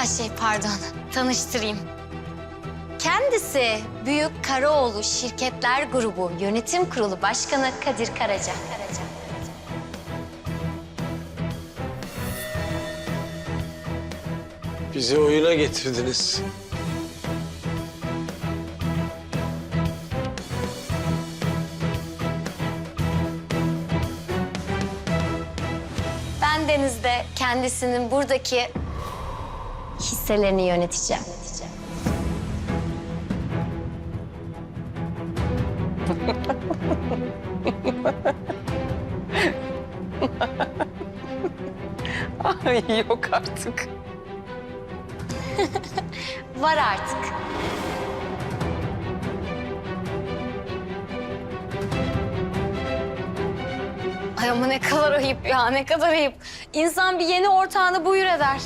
Ha şey pardon, tanıştırayım. Kendisi Büyük Karaoğlu Şirketler Grubu Yönetim Kurulu Başkanı Kadir Karaca. Karaca. Bizi oyuna getirdiniz. Ben Deniz'de kendisinin buradaki hisselerini yöneteceğim. Ay yok artık. Var artık. Ay ama ne kadar ayıp ya, ne kadar ayıp. İnsan bir yeni ortağını buyur eder.